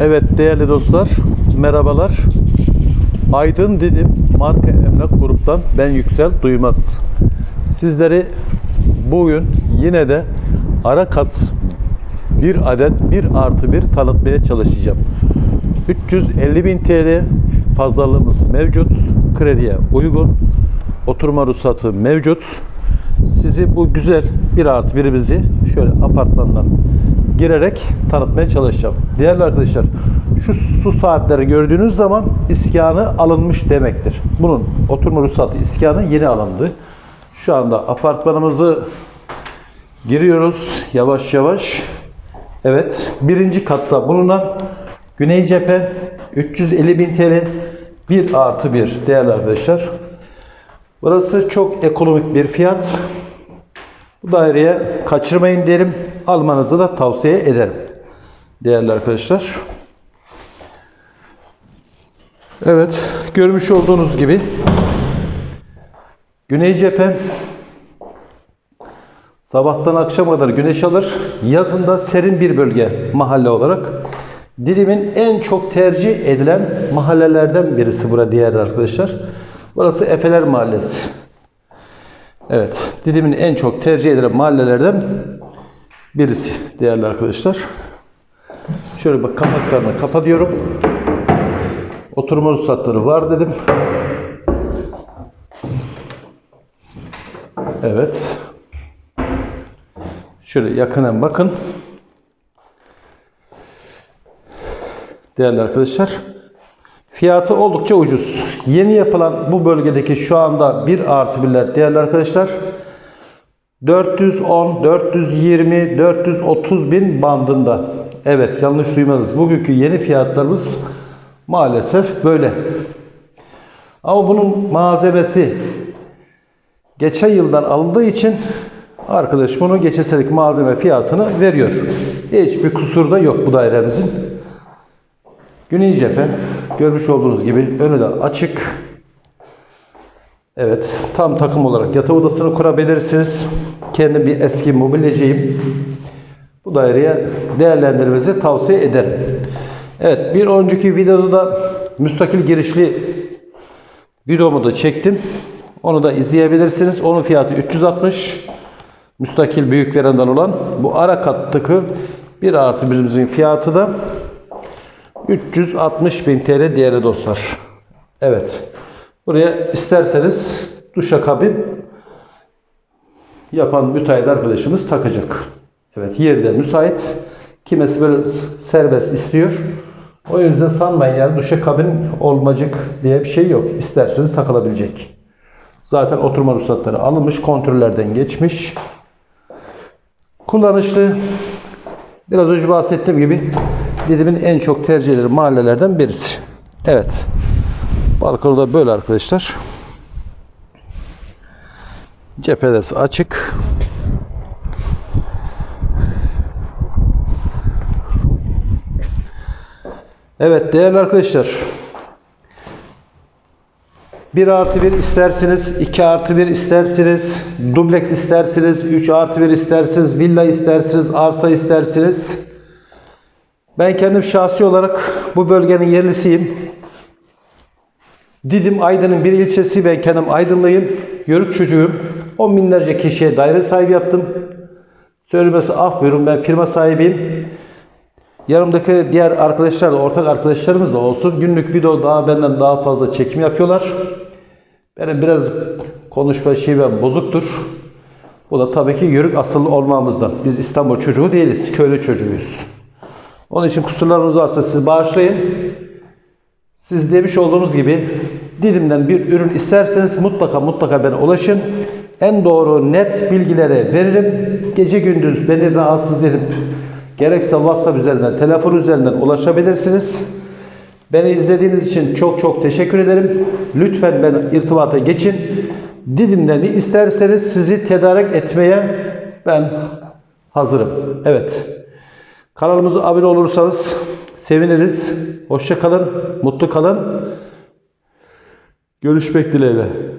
Evet değerli dostlar, merhabalar. Aydın Didim marka emlak gruptan ben Yüksel Duymaz. Sizleri bugün yine de ara kat bir adet bir artı bir tanıtmaya çalışacağım. 350 bin TL pazarlığımız mevcut. Krediye uygun. Oturma ruhsatı mevcut. Sizi bu güzel bir artı birimizi şöyle apartmandan girerek tanıtmaya çalışacağım. Değerli arkadaşlar şu su saatleri gördüğünüz zaman iskanı alınmış demektir. Bunun oturma ruhsatı iskanı yeni alındı. Şu anda apartmanımızı giriyoruz yavaş yavaş. Evet birinci katta bulunan Güney cephe 350 bin TL 1 artı 1 değerli arkadaşlar. Burası çok ekonomik bir fiyat. Bu daireye kaçırmayın derim. Almanızı da tavsiye ederim. Değerli arkadaşlar. Evet, görmüş olduğunuz gibi Güney cephe sabahtan akşama kadar güneş alır. Yazında serin bir bölge mahalle olarak. Dilim'in en çok tercih edilen mahallelerden birisi burada değerli arkadaşlar. Burası Efeler Mahallesi. Evet, Didim'in en çok tercih edilen mahallelerden birisi değerli arkadaşlar. Şöyle bak kapaklarını kapatıyorum. Oturma ruhsatları var dedim. Evet. Şöyle yakından bakın. Değerli arkadaşlar. Fiyatı oldukça ucuz. Yeni yapılan bu bölgedeki şu anda 1 artı 1'ler değerli arkadaşlar 410, 420, 430 bin bandında. Evet yanlış duymadınız. Bugünkü yeni fiyatlarımız maalesef böyle. Ama bunun malzemesi geçen yıldan alındığı için arkadaş bunu geçen seneki malzeme fiyatını veriyor. Hiçbir kusur da yok bu dairemizin. Güney cephe görmüş olduğunuz gibi önü de açık. Evet tam takım olarak yatak odasını kurabilirsiniz. Kendi bir eski mobilyacıyım. Bu daireye değerlendirmenizi tavsiye ederim. Evet bir önceki videoda da müstakil girişli videomu da çektim. Onu da izleyebilirsiniz. Onun fiyatı 360. Müstakil büyüklerinden olan bu ara kattaki bir artı birimizin fiyatı da 360 bin TL değerli dostlar. Evet. Buraya isterseniz duşakabin yapan müteahhit arkadaşımız takacak. Evet yeri de müsait. Kimisi böyle serbest istiyor. O yüzden sanmayın yani duşakabin olmacık diye bir şey yok. İsterseniz takılabilecek. Zaten oturma ruhsatları alınmış, kontrollerden geçmiş. Kullanışlı. Biraz önce bahsettiğim gibi Didim'in en çok tercih edilen mahallelerden birisi. Evet. Balkonu da böyle arkadaşlar. Cephedesi açık. Evet değerli arkadaşlar. 1 artı 1 isterseniz, 2 artı 1 isterseniz, dubleks isterseniz, 3 artı 1 isterseniz, villa isterseniz, arsa isterseniz. Ben kendim şahsi olarak bu bölgenin yerlisiyim. Didim Aydın'ın bir ilçesi ben kendim Aydınlıyım. Yörük çocuğum. On binlerce kişiye daire sahibi yaptım. Söylemesi ah buyurun ben firma sahibiyim. Yanımdaki diğer arkadaşlar da ortak arkadaşlarımız da olsun. Günlük video daha benden daha fazla çekim yapıyorlar. Benim biraz konuşma şivem bozuktur. Bu da tabii ki yörük asıllı olmamızdan. Biz İstanbul çocuğu değiliz. Köylü çocuğuyuz. Onun için kusurlarınız varsa siz bağışlayın. Siz demiş olduğunuz gibi Didim'den bir ürün isterseniz mutlaka mutlaka bana ulaşın. En doğru net bilgileri veririm. Gece gündüz beni rahatsız edip gerekse WhatsApp üzerinden, telefon üzerinden ulaşabilirsiniz. Beni izlediğiniz için çok çok teşekkür ederim. Lütfen ben irtibata geçin. Didim'den isterseniz sizi tedarik etmeye ben hazırım. Evet. Kanalımıza abone olursanız seviniriz. Hoşça kalın, mutlu kalın. Görüşmek dileğiyle.